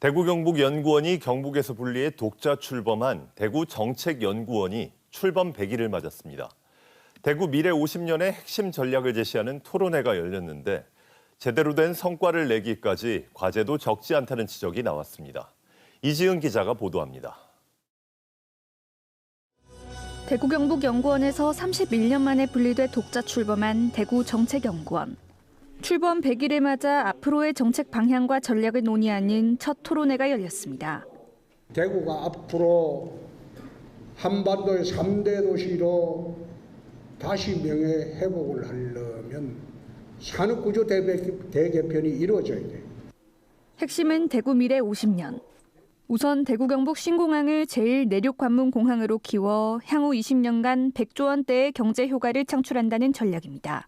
대구 경북 연구원이 경북에서 분리해 독자 출범한 대구 정책연구원이 출범 100일을 맞았습니다. 대구 미래 50년의 핵심 전략을 제시하는 토론회가 열렸는데 제대로 된 성과를 내기까지 과제도 적지 않다는 지적이 나왔습니다. 이지은 기자가 보도합니다. 대구 경북 연구원에서 31년 만에 분리돼 독자 출범한 대구 정책연구원. 출범 100일을 맞아 앞으로의 정책 방향과 전략을 논의하는 첫 토론회가 열렸습니다. 대구가 앞으로 한반도의 3대 도시로 다시 명예 회복을 하려면 산업구조 대개- 대개편이 이루어져야 돼. 핵심은 대구 미래 50년. 우선 대구 경북 신공항을 제일 내륙 관문 공항으로 키워 향후 20년간 100조 원대의 경제 효과를 창출한다는 전략입니다.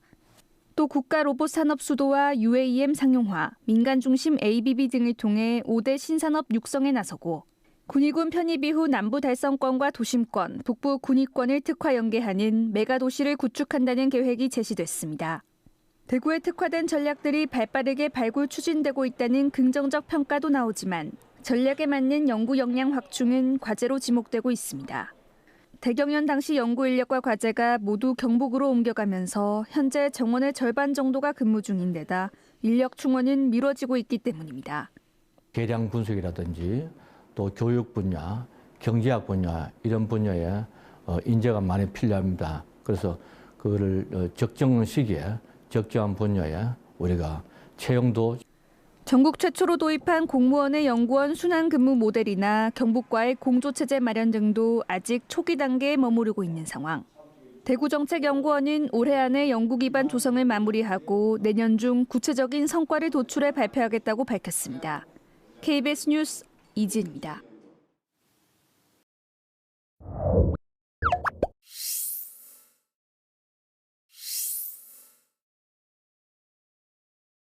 또 국가 로봇 산업 수도와 UAM 상용화, 민간 중심 ABB 등을 통해 5대 신산업 육성에 나서고 군위군 편입 이후 남부 달성권과 도심권, 북부 군위권을 특화 연계하는 메가 도시를 구축한다는 계획이 제시됐습니다. 대구에 특화된 전략들이 발빠르게 발굴 추진되고 있다는 긍정적 평가도 나오지만 전략에 맞는 연구 역량 확충은 과제로 지목되고 있습니다. 대경연 당시 연구 인력과 과제가 모두 경북으로 옮겨가면서 현재 정원의 절반 정도가 근무 중인 데다 인력 충원은 미뤄지고 있기 때문입니다. 계량 분석이라든지 또 교육 분야, 경제학 분야 이런 분야에 어, 인재가 많이 필요합니다. 그래서 그거를 어, 적정 시기에 적정한 분야에 우리가 채용도 전국 최초로 도입한 공무원의 연구원 순환 근무 모델이나 경북과의 공조체제 마련 등도 아직 초기 단계에 머무르고 있는 상황. 대구정책연구원은 올해 안에 연구 기반 조성을 마무리하고 내년 중 구체적인 성과를 도출해 발표하겠다고 밝혔습니다. KBS 뉴스 이진입니다.